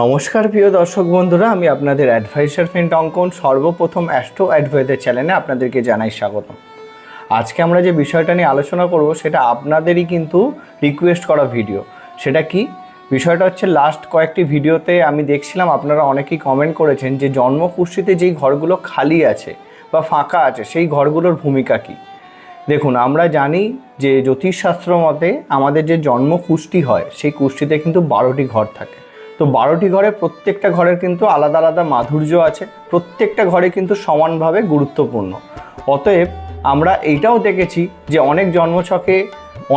নমস্কার প্রিয় দর্শক বন্ধুরা, আমি আপনাদের অ্যাডভাইসার ফ্রেন্ড অঙ্কন, সর্বপ্রথম অ্যাস্ট্রো অ্যাডভাইজার চ্যানেলে আপনাদেরকে জানাই স্বাগতম। আজকে আমরা যে বিষয়টা নিয়ে আলোচনা করব, সেটা আপনাদেরই কিন্তু রিকোয়েস্ট করা ভিডিও সেটা কি? বিষয়টা হচ্ছে লাস্ট কয়েকটি ভিডিওতে আমি দেখছিলাম, আপনারা অনেকেই কমেন্ট করেছেন যে জন্মকুষ্ঠিতে যেই ঘরগুলো খালি আছে বা ফাঁকা আছে, সেই ঘরগুলোর ভূমিকা কী? দেখুন, আমরা জানি যে জ্যোতিষশাস্ত্র মতে আমাদের যে জন্ম কুষ্টি হয়, সেই কুষ্টিতে কিন্তু বারোটি ঘর থাকে। তো বারোটি ঘরে প্রত্যেকটা ঘরের কিন্তু আলাদা আলাদা মাধুর্য আছে, প্রত্যেকটা ঘরে কিন্তু সমানভাবে গুরুত্বপূর্ণ। অতএব আমরা এইটাও দেখেছি যে অনেক জন্মছকে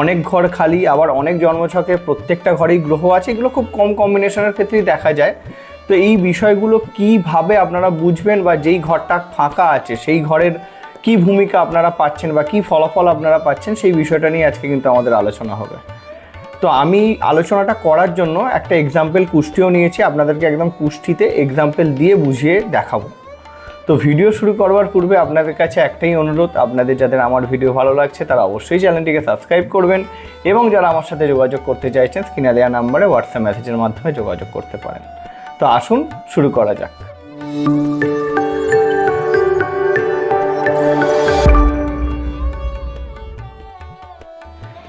অনেক ঘর খালি, আবার অনেক জন্মছকে প্রত্যেকটা ঘরেই গ্রহ আছে, এগুলো খুব কম কম্বিনেশনের ক্ষেত্রেই দেখা যায়। তো এই বিষয়গুলো কীভাবে আপনারা বুঝবেন বা যেই ঘরটা ফাঁকা আছে, সেই ঘরের কি ভূমিকা আপনারা পাচ্ছেন বা কি ফলাফল আপনারা পাচ্ছেন, সেই বিষয়টা নিয়ে আজকে কিন্তু আমাদের আলোচনা হবে। তো আমি আলোচনাটা করার জন্য একটা এক্সাম্পল কুষ্টিও নিয়েছি, আপনাদেরকে একদম কুষ্টিতে এক্সাম্পল দিয়ে বুঝিয়ে দেখাবো। তো ভিডিও শুরু করবার পূর্বে আপনাদের কাছে একটাই অনুরোধ, আপনাদের যাদের আমার ভিডিও ভালো লাগছে তারা অবশ্যই চ্যানেলটিকে সাবস্ক্রাইব করবেন এবং যারা আমার সাথে যোগাযোগ করতে চাইছেন স্ক্রিনে দেওয়া নাম্বারে হোয়াটসঅ্যাপ মেসেজের মাধ্যমে যোগাযোগ করতে পারেন। তো আসুন, শুরু করা যাক।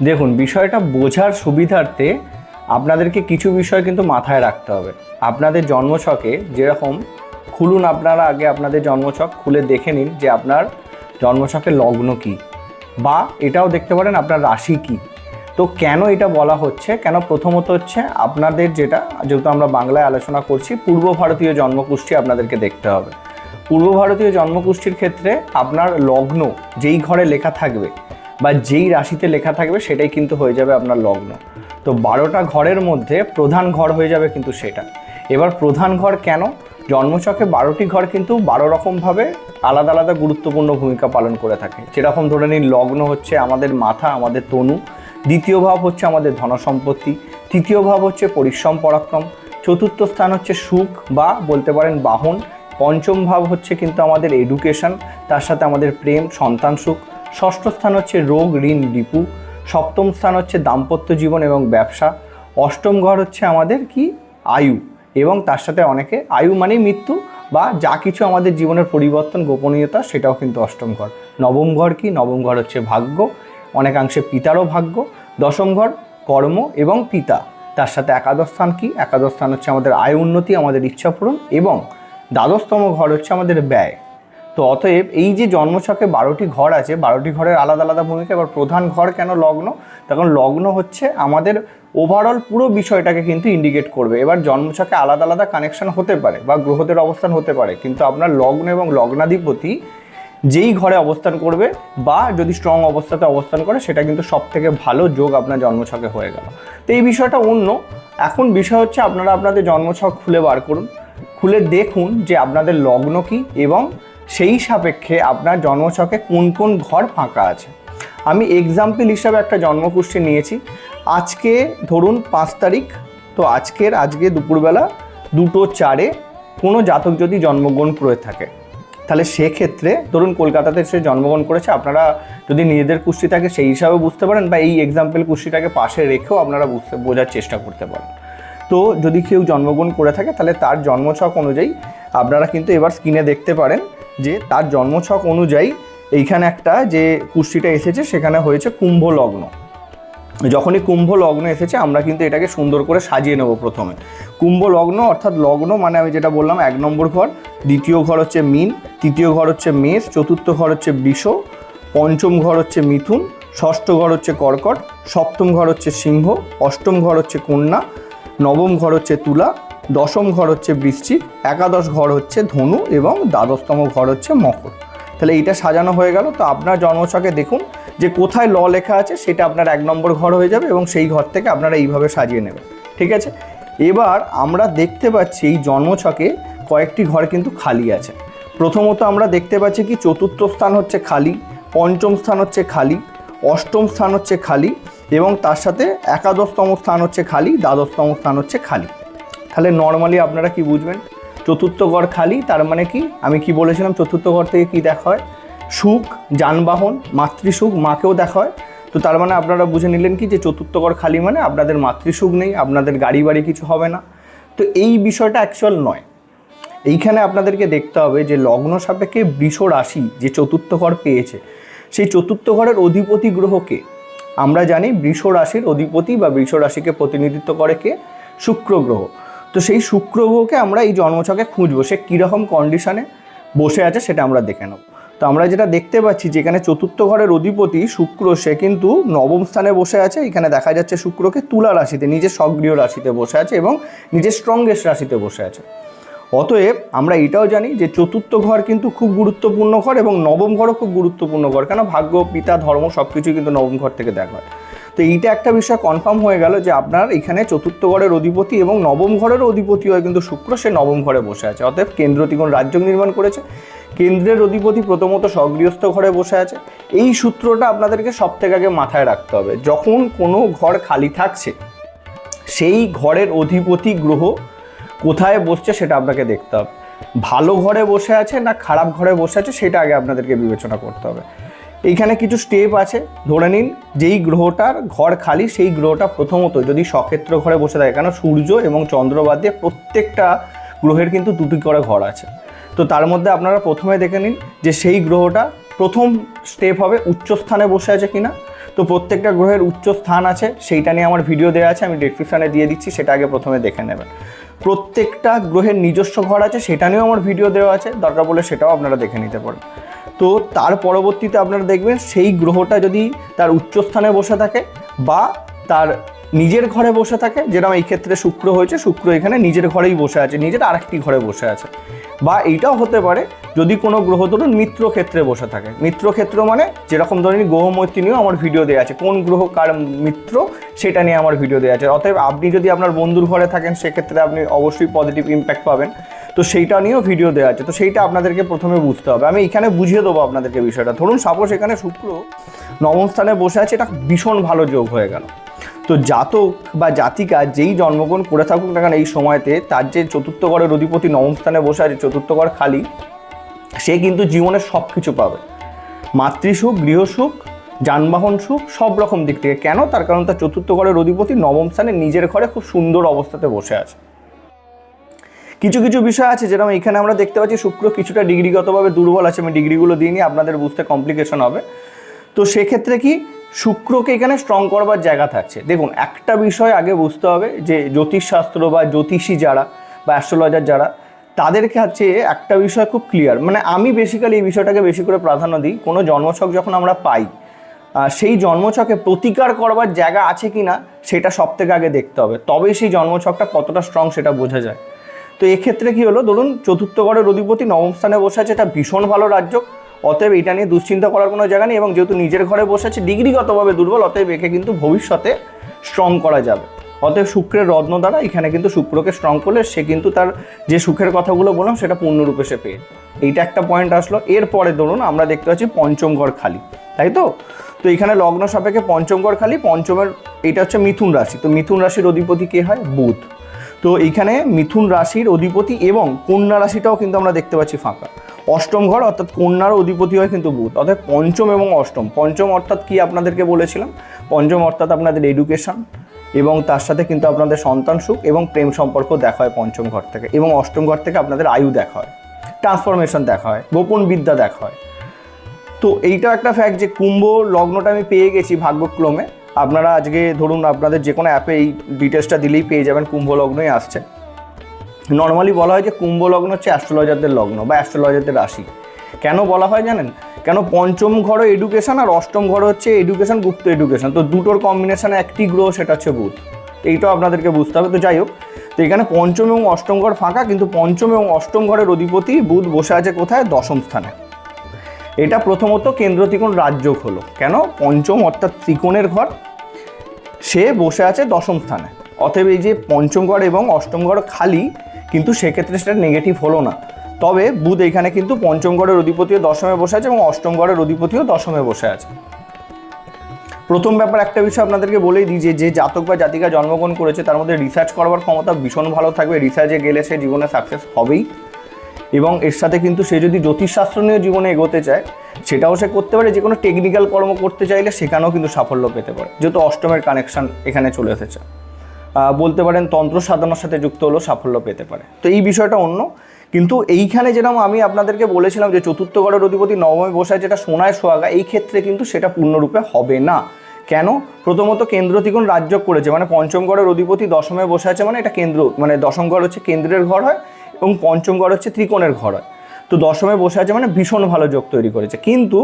দেখুন, বিষয়টা বোঝার সুবিধার্থে আপনাদেরকে কিছু বিষয় কিন্তু মাথায় রাখতে হবে। আপনাদের জন্মছকে যেরকম খুলুন আপনারা আগে আপনাদের জন্মছক, খুলে দেখে নিন যে আপনার জন্মছকের লগ্ন কী। বা এটাও দেখতে পারেন আপনার রাশি কী। তো কেন এটা বলা হচ্ছে? কেন প্রথমত হচ্ছে আপনাদের যেটা, যেহেতু আমরা বাংলায় আলোচনা করছি, পূর্ব ভারতীয় জন্মকুষ্ঠী আপনাদেরকে দেখতে হবে। পূর্ব ভারতীয় জন্মকুষ্ঠির ক্ষেত্রে আপনার লগ্ন যেই ঘরে লেখা থাকবে বা যেই রাশিতে লেখা থাকবে সেটাই কিন্তু হয়ে যাবে আপনার লগ্ন। তো বারোটা ঘরের মধ্যে প্রধান ঘর হয়ে যাবে কিন্তু সেটা। এবার প্রধান ঘর কেন? জন্মচকে বারোটি ঘর কিন্তু বারো রকমভাবে আলাদা আলাদা গুরুত্বপূর্ণ ভূমিকা পালন করে থাকে। যেরকম ধরে নিন, লগ্ন হচ্ছে আমাদের মাথা, আমাদের তনু। দ্বিতীয় ভাব হচ্ছে আমাদের ধনসম্পত্তি। তৃতীয় ভাব হচ্ছে পরিশ্রম, পরাক্রম। চতুর্থ স্থান হচ্ছে সুখ বা বলতে পারেন বাহন। পঞ্চম ভাব হচ্ছে কিন্তু আমাদের এডুকেশন তার সাথে আমাদের প্রেম, সন্তান সুখ। ষষ্ঠ স্থান হচ্ছে রোগ ঋণ রিপু সপ্তম স্থান হচ্ছে দাম্পত্য জীবন এবং ব্যবসা, অষ্টম ঘর হচ্ছে আমাদের কি? আয়ু এবং তার সাথে অনেকে আয়ু মানেই মৃত্যু বা যা কিছু আমাদের জীবনের পরিবর্তন, গোপনীয়তা সেটাও কিন্তু অষ্টম ঘর। নবম ঘর কি? নবম ঘর হচ্ছে ভাগ্য, অনেকাংশে পিতারও ভাগ্য। দশম ঘর কর্ম এবং পিতা। তার সাথে একাদশ স্থান কি? একাদশ স্থান হচ্ছে আমাদের আয় উন্নতি, আমাদের ইচ্ছা পূরণ এবং দ্বাদশতম ঘর হচ্ছে আমাদের ব্যয়। তো অতএব এই যে জন্মছকে বারোটি ঘর আছে, বারোটি ঘরের আলাদা আলাদা ভূমিকা, এবার প্রধান ঘর কেন লগ্ন? তখন লগ্ন হচ্ছে আমাদের ওভারঅল পুরো বিষয়টাকে কিন্তু ইন্ডিকেট করবে। এবার জন্মছকে আলাদা আলাদা কানেকশন হতে পারে বা গ্রহদের অবস্থান হতে পারে, কিন্তু আপনার লগ্ন এবং লগ্নাধিপতি যেই ঘরে অবস্থান করবে বা যদি স্ট্রং অবস্থাতে অবস্থান করে, সেটা কিন্তু সব থেকে ভালো যোগ আপনার জন্মছকে হয়ে গেল। তো এই বিষয়টা অন্য। এখন বিষয় হচ্ছে আপনারা আপনাদের জন্মছক খুলে বার করুন। খুলে দেখুন যে আপনাদের লগ্ন কি এবং সেই সাপেক্ষে আপনার জন্মছকে কোন কোন ঘর ফাঁকা আছে? আমি এক্সাম্পল হিসাবে একটা জন্মকুষ্ঠী নিয়েছি। আজকে ধরুন পাঁচ তারিখ, তো আজকের, আজকে দুপুরবেলা দুটো চারে কোনো জাতক যদি জন্মগ্রহণ করে থাকে, তাহলে সেক্ষেত্রে ধরুন কলকাতাতে সে জন্মগ্রহণ করেছে, আপনারা যদি নিজেদের কুষ্টি থাকে সেই হিসাবে বুঝতে পারেন বা এই এক্সাম্পল কুষ্টিটাকে পাশে রেখেও আপনারা বুঝতে, বোঝার চেষ্টা করতে পারেন। তো যদি কেউ জন্মগ্রহণ করে থাকে, তাহলে তার জন্মছক অনুযায়ী আপনারা কিন্তু এবার স্ক্রিনে দেখতে পারেন যে তার জন্মছক অনুযায়ী এইখানে একটা যে কুষ্টিটা এসেছে, সেখানে হয়েছে কুম্ভ লগ্ন যখনই কুম্ভ লগ্ন এসেছে, আমরা কিন্তু এটাকে সুন্দর করে সাজিয়ে নেব প্রথমে। কুম্ভ লগ্ন অর্থাৎ লগ্ন মানে আমি যেটা বললাম, এক নম্বর ঘর, দ্বিতীয় ঘর হচ্ছে মিন, তৃতীয় ঘর হচ্ছে মেষ, চতুর্থ ঘর হচ্ছে বৃষ, পঞ্চম ঘর হচ্ছে মিথুন, ষষ্ঠ ঘর হচ্ছে কর্কট, সপ্তম ঘর হচ্ছে সিংহ, অষ্টম ঘর হচ্ছে কন্যা, নবম ঘর হচ্ছে তুলা দশম ঘর হচ্ছে বৃশ্চিক একাদশ ঘর হচ্ছে ধনু এবং দ্বাদশতম ঘর হচ্ছে মকর। তাহলে এইটা সাজানো হয়ে গেল। তো আপনার জন্মছকে দেখুন যে কোথায় ল লেখা আছে, সেটা আপনার এক নম্বর ঘর হয়ে যাবে এবং সেই ঘর থেকে আপনারা এইভাবে সাজিয়ে নেবেন। ঠিক আছে? এবার আমরা দেখতে পাচ্ছি এই জন্মছকে কয়েকটি ঘর কিন্তু খালি আছে। প্রথমত আমরা দেখতে পাচ্ছি কি, চতুর্থ স্থান হচ্ছে খালি, পঞ্চম স্থান হচ্ছে খালি, অষ্টম স্থান হচ্ছে খালি এবং তার সাথে একাদশতম স্থান হচ্ছে খালি, দ্বাদশতম স্থান হচ্ছে খালি। তাহলে নর্মালি আপনারা কি বুঝবেন? চতুর্থ ঘর খালি, তার মানে কি? আমি কি বলেছিলাম, চতুর্থ ঘর থেকে কি দেখা হয়? সুখ, যানবাহন, মাতৃসুখ মাকেও দেখা হয়। তো তার মানে আপনারা বুঝে নিলেন কি যে চতুর্থ ঘর খালি মানে আপনাদের মাতৃসুখ নেই, আপনাদের গাড়ি বাড়ি কিছু হবে না। তো এই বিষয়টা অ্যাকচুয়াল নয়। এইখানে আপনাদেরকে দেখতে হবে যে লগ্ন সাপেক্ষে বৃষ রাশি যে চতুর্থ ঘর পেয়েছে, সেই চতুর্থ ঘরের অধিপতি গ্রহকে আমরা জানি বৃষ রাশির অধিপতি বা বৃষ রাশিকে প্রতিনিধিত্ব করে কে? শুক্র গ্রহ। তো সেই শুক্র গ্রহকে আমরা এই জন্মছকে খুঁজবো, সে কীরকম কন্ডিশনে বসে আছে সেটা আমরা দেখে নেব। তো আমরা যেটা দেখতে পাচ্ছি যেখানে চতুর্থ ঘরের অধিপতি শুক্র, সে কিন্তু নবম স্থানে বসে আছে, এখানে দেখা যাচ্ছে শুক্রকে তুলা রাশিতে, নিজের সক্রিয় রাশিতে বসে আছে এবং নিজের স্ট্রংগেস্ট রাশিতে বসে আছে। অতএব আমরা এটাও জানি যে চতুর্থ ঘর কিন্তু খুব গুরুত্বপূর্ণ ঘর এবং নবম ঘরও খুব গুরুত্বপূর্ণ ঘর, কেন ভাগ্য, পিতা, ধর্ম সব কিছুই কিন্তু নবম ঘর থেকে দেখা হয় তো এইটা একটা বিষয় কনফার্ম হয়ে গেল যে আপনার এখানে চতুর্থ ঘরের অধিপতি এবং নবম ঘরেরও অধিপতি হয় কিন্তু শুক্র সে নবম ঘরে বসে আছে। অতএব কেন্দ্র ত্রিকোণ রাজ্য নির্মাণ করেছে। কেন্দ্রের অধিপতি প্রথমত সগৃহস্থ ঘরে বসে আছে। এই সূত্রটা আপনাদেরকে সব থেকে আগে মাথায় রাখতে হবে। যখন কোনো ঘর খালি থাকছে, সেই ঘরের অধিপতি গ্রহ কোথায় বসছে সেটা আপনাকে দেখতে হবে। ভালো ঘরে বসে আছে না খারাপ ঘরে বসে আছে সেটা আগে আপনাদেরকে বিবেচনা করতে হবে। এইখানে কিছু স্টেপ আছে। ধরে নিন, যেই গ্রহটার ঘর খালি, সেই গ্রহটা প্রথমত যদি সক্ষেত্র ঘরে বসে থাকে, কেন সূর্য এবং চন্দ্র বাদ দিয়ে প্রত্যেকটা গ্রহের কিন্তু দুটি করে ঘর আছে। তো তার মধ্যে আপনারা প্রথমে দেখে নিন যে সেই গ্রহটা প্রথম স্টেপ হবে উচ্চস্থানে বসে আছে কিনা। তো প্রত্যেকটা গ্রহের উচ্চ স্থান আছে, সেইটা নিয়ে আমার ভিডিও দেওয়া আছে, আমি ডিসক্রিপশানে দিয়ে দিচ্ছি, সেটা আগে প্রথমে দেখে নেবেন। প্রত্যেকটা গ্রহের নিজস্ব ঘর আছে, সেটা নিয়েও আমার ভিডিও দেওয়া আছে, দরকার পড়লে সেটাও আপনারা দেখে নিতে পারেন। তো তার পরবর্তীতে আপনারা দেখবেন সেই গ্রহটা যদি তার উচ্চস্থানে বসে থাকে বা তার নিজের ঘরে বসে থাকে, যেরকম এই ক্ষেত্রে শুক্র হয়েছে, শুক্র এখানে নিজের ঘরেই বসে আছে, নিজের আরেকটি ঘরে বসে আছে। বা এইটাও হতে পারে যদি কোনো গ্রহ ধরুন মিত্র ক্ষেত্রে বসে থাকে। মিত্র ক্ষেত্র মানে যেরকম ধরনের গ্রহমৈত্রী নিয়েও আমার ভিডিও দেওয়া আছে, কোন গ্রহ কার মিত্র সেটা নিয়ে আমার ভিডিও দেওয়া আছে। অতএব আপনি যদি আপনার বন্ধুর ঘরে থাকেন, সেক্ষেত্রে আপনি অবশ্যই পজিটিভ ইম্প্যাক্ট পাবেন। তো সেইটা নিয়েও ভিডিও দেওয়া আছে। তো সেইটা আপনাদেরকে প্রথমে বুঝতে হবে। আমি এখানে বুঝিয়ে দেবো আপনাদেরকে বিষয়টা। ধরুন সাপোজ এখানে শুক্র নবম স্থানে বসে আছে, এটা ভীষণ ভালো যোগ হয়ে গেল। তো জাতক বা জাতিকা যেই জন্মগ্রহণ করে থাকুক না কেন এই সময়তে, তার যে চতুর্থ ঘরের অধিপতি নবম স্থানে বসে আছে, চতুর্থ ঘর খালি, সে কিন্তু জীবনে সব কিছু পাবে মাতৃসুখ গৃহসুখ যানবাহন সুখ, সব রকম দিক থেকে। কেন? তার কারণ তার চতুর্থ ঘরের অধিপতি নবম স্থানে নিজের ঘরে খুব সুন্দর অবস্থাতে বসে আছে। কিছু কিছু বিষয় আছে যেরকম এখানে আমরা দেখতে পাচ্ছি, শুক্র কিছুটা ডিগ্রিগতভাবে দুর্বল আছে। আমি ডিগ্রিগুলো দিয়ে নিই, আপনাদের বুঝতে কমপ্লিকেশন হবে। তো সেক্ষেত্রে কি? শুক্রকে এখানে স্ট্রং করবার জায়গা থাকছে। দেখুন, একটা বিষয় আগে বুঝতে হবে যে জ্যোতিষশাস্ত্র বা জ্যোতিষী যারা বা অ্যাস্ট্রোলজার যারা তাদের কাছে একটা বিষয় খুব ক্লিয়ার মানে আমি বেসিক্যালি এই বিষয়টাকে বেশি করে প্রাধান্য দিই। কোনো জন্মছক যখন আমরা পাই সেই জন্মছকে প্রতিকার করবার জায়গা আছে কি না সেটা সব থেকে আগে দেখতে হবে। তবেই সেই জন্মছকটা কতটা স্ট্রং সেটা বোঝা যায়। তো এক্ষেত্রে কি হলো? ধরুন, চতুর্থ ঘরের অধিপতি নবম স্থানে বসে আছে। এটা ভীষণ ভালো রাজ্য অতএব এটা নিয়ে দুশ্চিন্তা করার কোনো জায়গা নেই এবং যেহেতু নিজের ঘরে বসে আছে, ডিগ্রিগতভাবে দুর্বল, অতএব একে কিন্তু ভবিষ্যতে স্ট্রং করা যাবে। অতএব শুক্রের রত্ন দ্বারা এখানে কিন্তু শুক্রকে স্ট্রং করলে সে কিন্তু তার যে সুখের কথাগুলো বললাম সেটা পূর্ণরূপে সে পেয়ে। এইটা একটা পয়েন্ট আসলো। এরপরে ধরুন আমরা দেখতে পাচ্ছি পঞ্চম ঘর খালি, তাই তো? তো এখানে লগ্ন সাপেক্ষে পঞ্চম ঘর খালি, পঞ্চমের এটা হচ্ছে মিথুন রাশি। তো মিথুন রাশির অধিপতি কে হয়? বুধ। তো এইখানে মিথুন রাশির অধিপতি এবং কন্যা রাশিটাও কিন্তু আমরা দেখতে পাচ্ছি ফাঁকা। অষ্টম ঘর অর্থাৎ কন্যার অধিপতি হয় কিন্তু বুধ। অর্থাৎ পঞ্চম এবং অষ্টম। পঞ্চম অর্থাৎ কি আপনাদেরকে বলেছিলাম? পঞ্চম অর্থাৎ আপনাদের এডুকেশন এবং তার সাথে কিন্তু আপনাদের সন্তান সুখ এবং প্রেম সম্পর্ক দেখা হয় পঞ্চম ঘর থেকে এবং অষ্টম ঘর থেকে আপনাদের আয়ু দেখা হয়। ট্রান্সফরমেশন দেখা হয়, গোপন বিদ্যা দেখা হয়। তো এইটা একটা ফ্যাক্ট যে কুম্ভ লগ্নটা আমি পেয়ে গেছি ভাগ্যক্রমে। আপনারা আজকে ধরুন আপনাদের যে কোনো অ্যাপে এই ডিটেলসটা দিলেই পেয়ে যাবেন, কুম্ভ লগ্নই আসছে। নর্মালি বলা হয় যে কুম্ভ লগ্ন হচ্ছে অ্যাস্ট্রোলজারদের লগ্ন বা অ্যাস্ট্রোলজারদের রাশি। কেন বলা হয় জানেন? কেন পঞ্চম ঘর এডুকেশন আর অষ্টম ঘর হচ্ছে এডুকেশন গুপ্ত এডুকেশন তো দুটোর কম্বিনেশনে একটি গ্রহ, সেটা হচ্ছে বুধ। এইটাও আপনাদেরকে বুঝতে হবে। তো যাই হোক, তো এখানে পঞ্চম এবং অষ্টম ঘর ফাঁকা, কিন্তু পঞ্চম এবং অষ্টম ঘরের অধিপতি বুধ বসে আছে কোথায়? দশম স্থানে। এটা প্রথমত কেন্দ্র ত্রিকোণ রাজযোগ হলো। কেন? পঞ্চম অর্থাৎ ত্রিকোণের ঘর, সে বসে আছে দশম স্থানে। অতএব এই যে পঞ্চম ঘর এবং অষ্টম ঘর খালি কিন্তু সেক্ষেত্রে সেটা নেগেটিভ হলো না। তবে বুধ এখানে কিন্তু পঞ্চম ঘরের অধিপতিও দশমে বসে আছে এবং অষ্টম ঘরের অধিপতিও দশমে বসে আছে। প্রথম ব্যাপার একটা বিষয় আপনাদেরকে বলেই দিই যে যে জাতক বা জাতিকা জন্মগ্রহণ করেছে, তার মধ্যে রিসার্চ করবার ক্ষমতা ভীষণ ভালো থাকবে। রিসার্চে গেলে সে জীবনে সাকসেস হবেই। এবং এর সাথে কিন্তু সে যদি জ্যোতিষশাস্ত্র নিয়ে জীবনে এগোতে চায়, সেটাও সে করতে পারে। যে কোনো টেকনিক্যাল কর্ম করতে চাইলে সেখানেও কিন্তু সাফল্য পেতে পারে। যেহেতু অষ্টমের কানেকশন এখানে চলে এসেছে। বলতে পারেন তন্ত্র সাধনার সাথে যুক্ত হলেও সাফল্য পেতে পারে। তো এই বিষয়টা অন্য। কিন্তু এইখানে যেরকম আমি আপনাদেরকে বলেছিলাম যে চতুর্থ ঘরের অধিপতি নবমে বসায় যেটা সোনায় সোহাগা, এই ক্ষেত্রে কিন্তু সেটা পূর্ণরূপে হবে না। কেন? প্রথমত কেন্দ্র ত্রিকোণ রাজ্য করেছে মানে পঞ্চম ঘরের অধিপতি দশমে বসে আছে মানে এটা কেন্দ্র মানে দশম ঘর হচ্ছে কেন্দ্রের ঘর হয় এবং পঞ্চম ঘর হচ্ছে ত্রিকোণের ঘর হয়। তো দশমে বসে আছে মানে ভীষণ ভালো যোগ তৈরি করেছে। কিন্তু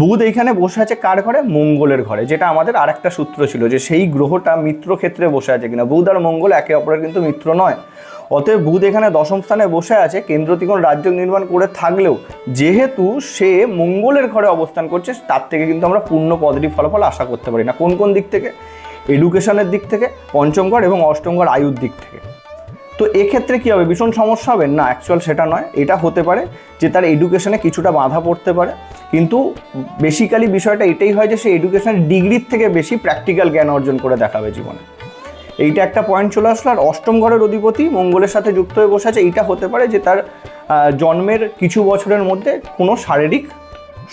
বুধ এইখানে বসে আছে কার ঘরে? মঙ্গলের ঘরে, যেটা আমাদের আরেকটা সূত্র ছিল যে সেই গ্রহটা মিত্র ক্ষেত্রে বসে আছে কিনা। বুধ আর মঙ্গল একে অপরের কিন্তু মিত্র নয়। অতএব বুধ এখানে দশম স্থানে বসে আছে কেন্দ্র ত্রিকোণ রাজ্য নির্মাণ করে থাকলেও, যেহেতু সে মঙ্গলের ঘরে অবস্থান করছে, তার থেকে কিন্তু আমরা পূর্ণ পজিটিভ ফলাফল আশা করতে পারি না। কোন কোন দিক থেকে? এডুকেশনের দিক থেকে, পঞ্চম ঘর এবং অষ্টম ঘর আয়ুর দিক থেকে। তো এক্ষেত্রে কী হবে? ভীষণ সমস্যা হবে? না অ্যাকচুয়াল সেটা নয়। এটা হতে পারে যে তার এডুকেশনে কিছুটা বাধা পড়তে পারে। কিন্তু বেসিক্যালি বিষয়টা এটাই হয় যে সে এডুকেশনের ডিগ্রির থেকে বেশি প্র্যাকটিক্যাল জ্ঞান অর্জন করে দেখাবে জীবনে। এইটা একটা পয়েন্ট চলে আসলো। আর অষ্টম ঘরের অধিপতি মঙ্গলের সাথে যুক্ত হয়ে বসে আছে। এইটা হতে পারে যে তার জন্মের কিছু বছরের মধ্যে কোনো শারীরিক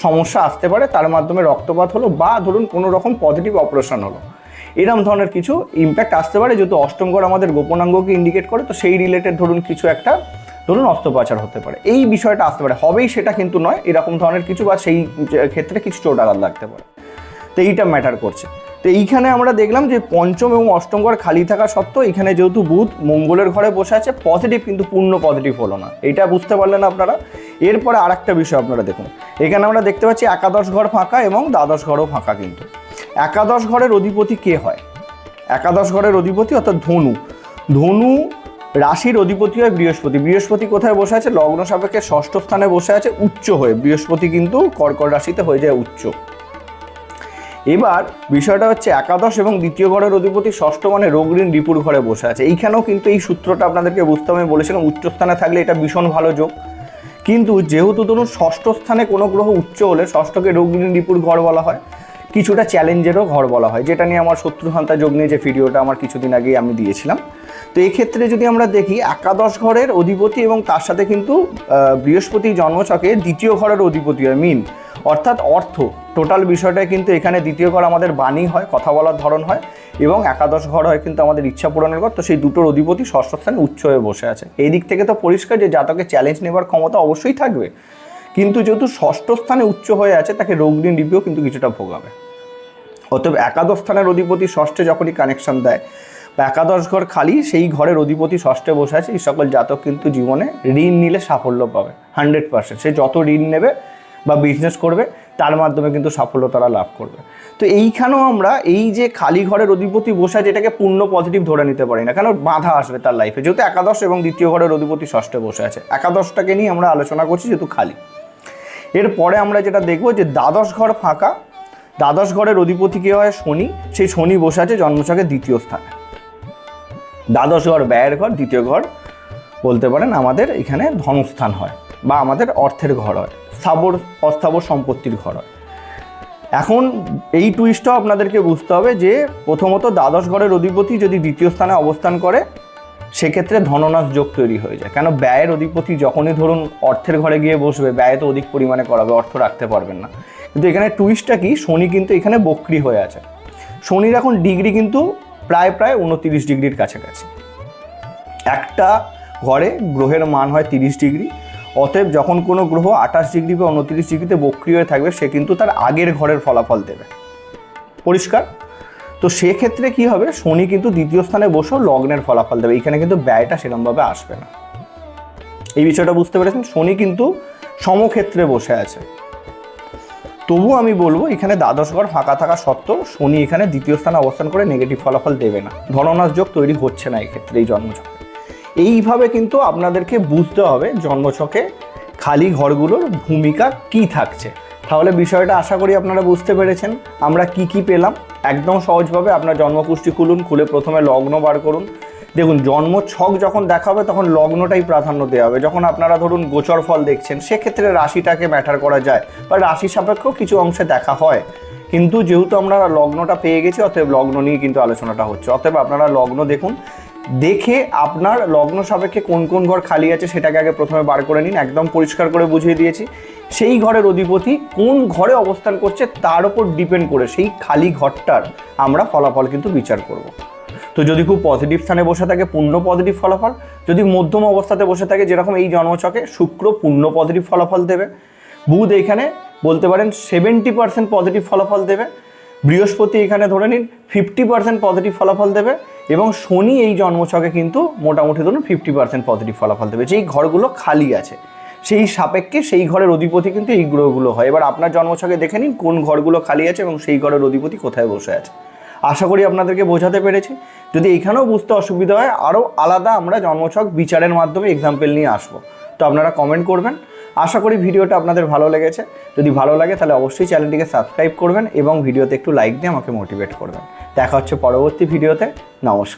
সমস্যা আসতে পারে। তার মাধ্যমে রক্তপাত হলো বা ধরুন কোনো রকম পজিটিভ অপারেশন হলো। এরম ধরনের কিছু ইম্প্যাক্ট আসতে পারে, যেহেতু অষ্টম ঘর আমাদের গোপনাঙ্গকে ইন্ডিকেট করে, তো সেই রিলেটেড ধরুন কিছু একটা, ধরুন অস্ত্রোপচার হতে পারে। এই বিষয়টা আসতে পারে। হবেই সেটা কিন্তু নয়, এরকম ধরনের কিছু বা সেই ক্ষেত্রে কিছু চোট আঘাত লাগতে পারে। তো এইটা ম্যাটার করছে। তো এইখানে আমরা দেখলাম যে পঞ্চম এবং অষ্টম ঘর খালি থাকা সত্ত্বেও এখানে যেহেতু বুধ মঙ্গলের ঘরে বসে আছে পজিটিভ কিন্তু পূর্ণ পজিটিভ হলো না। এটা বুঝতে পারলেন আপনারা? এরপরে আর একটা বিষয় আপনারা দেখুন। এখানে আমরা দেখতে পাচ্ছি একাদশ ঘর ফাঁকা এবং দ্বাদশ ঘরও ফাঁকা কিন্তু। একাদশ ঘরের অধিপতি কে হয়? একাদশ ঘরের অধিপতি অর্থাৎ ধনু। ধনু রাশির অধিপতি হয় বৃহস্পতি। বৃহস্পতি কোথায় বসে আছে? লগ্ন সাপেক্ষে ষষ্ঠ স্থানে বসে আছে উচ্চ হয়ে। বৃহস্পতি কিন্তু কর্কট রাশিতে হয়ে যায় উচ্চ। এবার বিষয়টা হচ্ছে একাদশ এবং দ্বিতীয় ঘরের অধিপতি ষষ্ঠ মানে রোগ ঋণ রিপুর ঘরে বসে আছে। এইখানেও কিন্তু এই সূত্রটা আপনাদেরকে বুঝতে আমি বলেছিলাম উচ্চস্থানে থাকলে এটা ভীষণ ভালো যোগ। কিন্তু যেহেতু ধরুন ষষ্ঠ স্থানে কোনো গ্রহ উচ্চ হলে ষষ্ঠকে রোগ ঋণ রিপুর ঘর বলা হয়, কিছুটা চ্যালেঞ্জেরও ঘর বলা হয়, যেটা নিয়ে আমার শত্রুহান্তা যোগ নিয়ে যে ভিডিওটা আমার কিছুদিন আগেই আমি দিয়েছিলাম। তো এই ক্ষেত্রে যদি আমরা দেখি একাদশ ঘরের অধিপতি এবং তার সাথে কিন্তু বৃহস্পতি জন্মছকে দ্বিতীয় ঘরের অধিপতি হয় মিন অর্থাৎ অর্থ। টোটাল বিষয়টা কিন্তু এখানে দ্বিতীয় ঘর আমাদের বাণী হয়, কথা বলার ধরন হয় এবং একাদশ ঘর হয় কিন্তু আমাদের ইচ্ছা পূরণের ঘর। তো সেই দুটোর অধিপতি ষষ্ঠ স্থানে উচ্চ হয়ে বসে আছে। এই দিক থেকে তো পরিষ্কার যে জাতকের চ্যালেঞ্জ নেবার ক্ষমতা অবশ্যই থাকবে। কিন্তু যেহেতু ষষ্ঠ স্থানে উচ্চ হয়ে আছে, তাকে রোগ ঋণ রিপিও কিন্তু কিছুটা ভোগাবে। অতএব একাদশ স্থানের অধিপতি ষষ্ঠে যখনই কানেকশন দেয়, বা একাদশ ঘর খালি, সেই ঘরের অধিপতি ষষ্ঠে বসে আছে, এই সকল জাতক কিন্তু জীবনে ঋণ নিলে সাফল্য পাবে। হান্ড্রেড পার্সেন্ট সে যত ঋণ নেবে বা বিজনেস করবে, তার মাধ্যমে কিন্তু সাফল্য লাভ করবে। তো এইখানেও আমরা এই যে খালি ঘরের অধিপতি বসে আছে এটাকে পূর্ণ পজিটিভ ধরে নিতে পারি না, কেন বাধা আসবে তার লাইফে যেহেতু একাদশ এবং দ্বিতীয় ঘরের অধিপতি ষষ্ঠে বসে আছে। একাদশটাকে নিয়ে আমরা আলোচনা করছি, যেহেতু খালি। এরপরে আমরা যেটা দেখব যে দ্বাদশ ঘর ফাঁকা, দ্বাদশ ঘরের অধিপতি কে হয়? শনি। সেই শনি বসে আছে জন্মছকের দ্বিতীয় স্থানে। দ্বাদশ ঘর ব্যয়ের ঘর, দ্বিতীয় ঘর বলতে পারেন আমাদের এখানে ধনস্থান হয়। বা আমাদের অর্থের ঘর হয়, স্থাবর, অস্থাবর সম্পত্তির ঘর হয়। এখন এই টুইস্টটাও আপনাদেরকে বুঝতে হবে যে প্রথমত দ্বাদশ ঘরের অধিপতি যদি দ্বিতীয় স্থানে অবস্থান করে, সেক্ষেত্রে ধননাশ যোগ তৈরি হয়ে যায়। কেন? ব্যয়ের অধিপতি যখনই ধরুন অর্থের ঘরে গিয়ে বসবে, ব্যয় তো অধিক পরিমাণে করাবে, অর্থ রাখতে পারবেন না। কিন্তু এখানে টুইস্টটা কি? শনি কিন্তু এখানে বক্রি হয়ে আছে। শনির এখন ডিগ্রি কিন্তু প্রায় প্রায় উনতিরিশ ডিগ্রির কাছাকাছি। একটা ঘরে গ্রহের মান হয় তিরিশ ডিগ্রি অতএব যখন কোনো গ্রহ আঠাশ ডিগ্রি বা উনত্রিশ ডিগ্রিতে বক্রি হয়ে থাকবে, সে কিন্তু তার আগের ঘরের ফলাফল দেবে। পরিষ্কার? তো সেক্ষেত্রে কি হবে? শনি কিন্তু দ্বিতীয় স্থানে বসেও লগ্নের ফলাফল দেবে। এখানে কিন্তু ব্যয়টা সেরকমভাবে আসবে না। এই বিষয়টা বুঝতে পেরেছেন? শনি কিন্তু সমক্ষেত্রে বসে আছে। তবুও আমি বলব, এখানে দ্বাদশ ঘর ফাঁকা থাকা সত্ত্বেও শনি এখানে দ্বিতীয় স্থানে অবস্থান করে নেগেটিভ ফলাফল দেবে না। ধননাশ যোগ তৈরি হচ্ছে না এক্ষেত্রে এই জন্মছকে এইভাবে কিন্তু আপনাদেরকে বুঝতে হবে জন্মছকে খালি ঘরগুলোর ভূমিকা কি থাকছে। তাহলে বিষয়টা আশা করি আপনারা বুঝতে পেরেছেন। আমরা কি কি পেলাম? একদম সহজভাবে আপনার জন্মকুষ্টি খুলুন, খুলে প্রথমে লগ্ন বার করুন। দেখুন জন্ম ছক যখন দেখা হবে তখন লগ্নটাই প্রাধান্য দেওয়া হবে। যখন আপনারা ধরুন গোচর ফল দেখছেন, সেক্ষেত্রে রাশিটাকে ম্যাটার করা যায় বা রাশি সাপেক্ষেও কিছু অংশে দেখা হয়। কিন্তু যেহেতু আমরা লগ্নটা পেয়ে গেছি, অতএব লগ্ন নিয়ে কিন্তু আলোচনাটা হচ্ছে। অতএব আপনারা লগ্ন দেখুন। দেখে আপনার লগ্ন সাপেক্ষে কোন কোন ঘর খালি আছে সেটাকে আগে প্রথমে বার করে নিন, একদম পরিষ্কার করে বুঝিয়ে দিয়েছি। সেই ঘরের অধিপতি কোন ঘরে অবস্থান করছে তার উপর ডিপেন্ড করে সেই খালি ঘরটার আমরা ফলাফল কিন্তু বিচার করব। তো যদি খুব পজিটিভ স্থানে বসে থাকে, পূর্ণ পজিটিভ ফলাফল, যদি মধ্যম অবস্থাতে বসে থাকে, যেরকম এই জন্মছকে শুক্র পূর্ণ পজিটিভ ফলাফল দেবে। বুধ এখানে বলতে পারেন সেভেন্টি পার্সেন্ট পজিটিভ ফলাফল দেবে। বৃহস্পতি এখানে ধরে নিন ফিফটি পার্সেন্ট পজিটিভ ফলাফল দেবে। এবং শনি এই জন্মছকে কিন্তু মোটামুটি ধরুন ফিফটি পার্সেন্ট পজিটিভ ফলাফল দেবে। যেই ঘরগুলো খালি আছে, সেই সাপেক্ষে সেই ঘরের অধিপতি কিন্তু এই গ্রহগুলো হয়। এবার আপনার জন্মছকে দেখে নিন কোন ঘরগুলো খালি আছে এবং সেই ঘরের অধিপতি কোথায় বসে আছে। আশা করি আপনাদেরকে বোঝাতে পেরেছি। যদি এখানেও বুঝতে অসুবিধা হয়, আরও আলাদা আমরা জন্মছক বিচারের মাধ্যমে এক্সাম্পল নিয়ে আসব। তো আপনারা কমেন্ট করবেন। আশা করি ভিডিওটা আপনাদের ভালো লেগেছে। যদি ভালো লাগে, তাহলে অবশ্যই চ্যানেলটিকে সাবস্ক্রাইব করবেন এবং ভিডিওতে একটু লাইক দিয়ে আমাকে মোটিভেট করবেন। দেখা হচ্ছে পরবর্তী ভিডিওতে। নমস্কার।